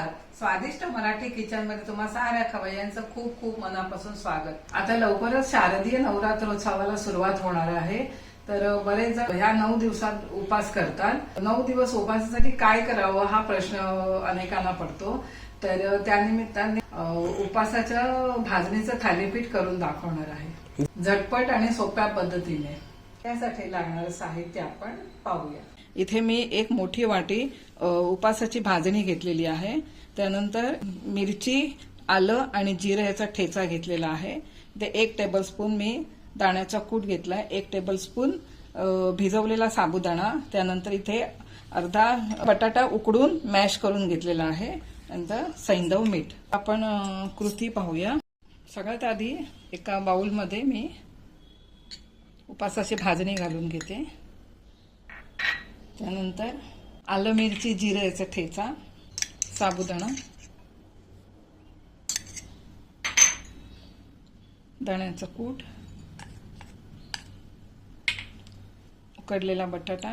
नमस्कार. स्वादिष्ट मराठी किचनमध्ये तुम्हा साऱ्या खवय्यांचं खूप खूप मनापासून स्वागत. आता लवकरच शारदीय नवरात्रोत्सवाला सुरुवात होणार आहे. तर बरेच जण ह्या नऊ दिवसात उपास करतात. नऊ दिवस उपासासाठी काय करावं हा प्रश्न अनेकांना पडतो. तर त्यानिमित्ताने उपासाच्या भाजणीचं थालीपीठ करून दाखवणार आहे. झटपट आणि सोप्या पद्धतीने. त्यासाठी लागणारं साहित्य आपण पाहूया. इथे मी एक मोठी वाटी उपासाची भाजणी घेतलेली आहे. त्यानंतर मिरची आलं आणि जिरं याचा ठेचा घेतलेला आहे. ते एक टेबलस्पून मी दाण्याचा कूट घेतलाय एक टेबलस्पून भिजवलेला साबुदाणा. त्यानंतर इथे अर्धा बटाटा उकडून मॅश करून घेतलेला आहे. नंतर सैंदव मीठ. आपण कृती पाहूया. सगळ्यात आधी एका बाउलमध्ये मी उपासाची भाजणी घालून घेते. त्यानंतर आलं मिरची जिरं याचा ठेचा साबुदाणा. दाण्याचं कूट. उकडलेला बटाटा.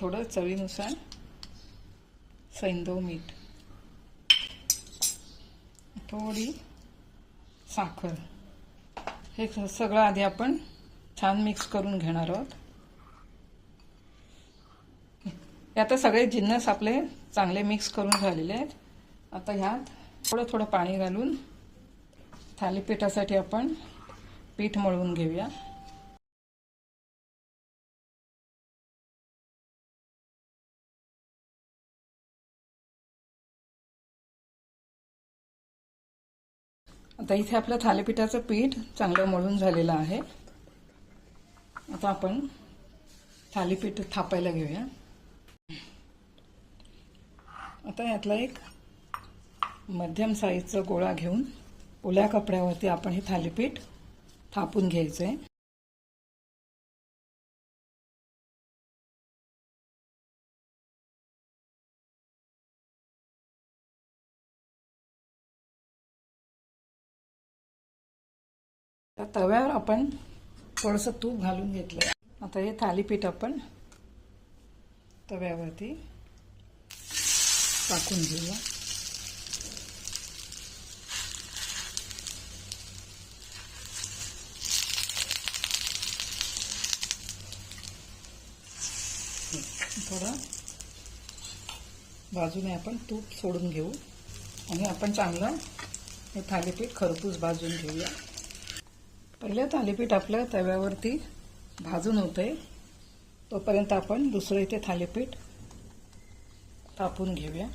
थोडं चवीनुसार सैंदव मीठ. थोडी साखर. हे सगळं आधी आपण छान मिक्स करून घेणार आहोत हे आता सगळे जिन्नस आपले चांगले मिक्स करून झालेले आहेत. आता ह्यात थोडं थोडं पाणी घालून थालीपीठासाठी आपण पीठ मळवून घेऊया. आता इथे आपलं थालीपीठाचं पीठ चांगलं मळून झालेलं आहे. आता आपण थालीपीठ थापायला घेऊया. आता यातला एक मध्यम साईजचा गोळा घेऊन ओल्या कपड्यावरती आपण हे थालीपीठ थापून घ्यायचं आहे तव्यावर आपण थोडंसं तूप घालून घेतलं आता हे थालीपीठ आपण तव्यावरती टाकून घेऊया. थोडं बाजूने आपण तूप सोडून घेऊ. आणि आपण चांगलं हे थालीपीठ खरपूस भाजून घेऊया. पहिलं थालीपीठ आपलं तव्यावरती भाजून होतंय. तोपर्यंत आपण दुसरं इथे थालीपीठ तापून घेऊया.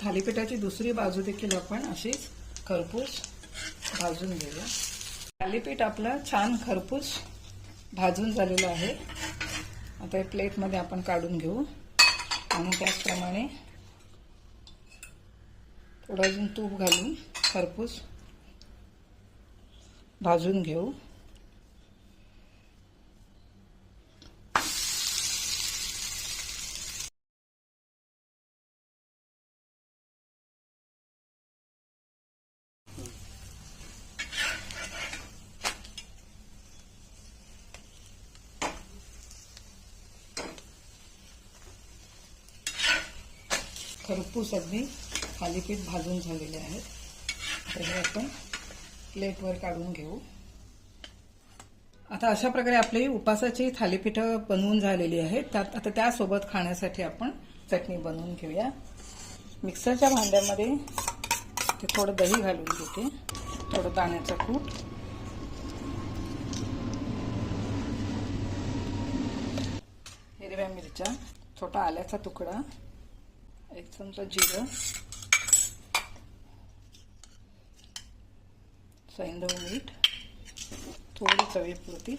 थालीपीठाची दुसरी बाजू देखील आपण अशीच खरपूस भाजून घेऊया. थालीपीठ आपलं छान खरपूस भाजून झालेलं आहे. आता हे प्लेटमध्ये आपण काढून घेऊ. आणि त्याचप्रमाणे थोडं अजून तूप घालून खरपूस भाजून घेऊ. खरपूस अगदी थालीपीठ भाजून झालेले आहेत. तर हे आपण प्लेटवर काढून घेऊ. आता अशा प्रकारे आपली उपासाची थालीपीठं बनवून झालेली आहेत. त्यात आता त्यासोबत खाण्यासाठी आपण चटणी बनवून घेऊया. मिक्सरच्या भांड्यामध्ये ते थोडं दही घालून घेते. थोडं दाण्याचं कूट. हिरव्या मिरच्या छोटा आल्याचा तुकडा एक चमचा जिरं सैंदव मीठ थोडी चवीपुरती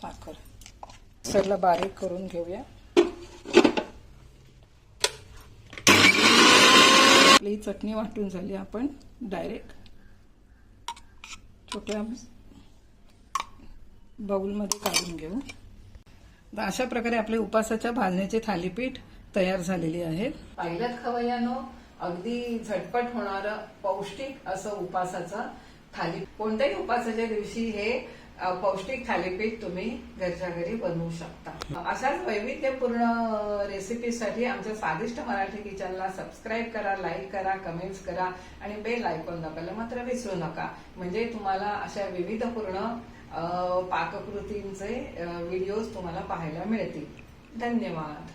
साखर. सगळं बारीक करून घेऊया. आपली चटणी वाटून झाली आपण डायरेक्ट छोट्या बाऊलमध्ये काढून घेऊ. तर अशा प्रकारे आपले उपासाच्या भाजण्याचे थालीपीठ तयार झालेली आहेत पाहिलं खवय्यानो अगदी झटपट होणारं पौष्टिक असं उपासाचं थाली कोणत्याही उपासाच्या दिवशी हे पौष्टिक थालीपीठ तुम्ही घरच्या घरी बनवू शकता. अशाच वैविध्यपूर्ण रेसिपीसाठी आमच्या स्वादिष्ट मराठी किचनला सबस्क्राईब करा लाईक करा कमेंट्स करा आणि बेल आयकॉन दाबायला मात्र विसरू नका. म्हणजे तुम्हाला अशा विविधपूर्ण पाककृतींचे व्हिडिओज तुम्हाला पाहायला मिळतील. धन्यवाद.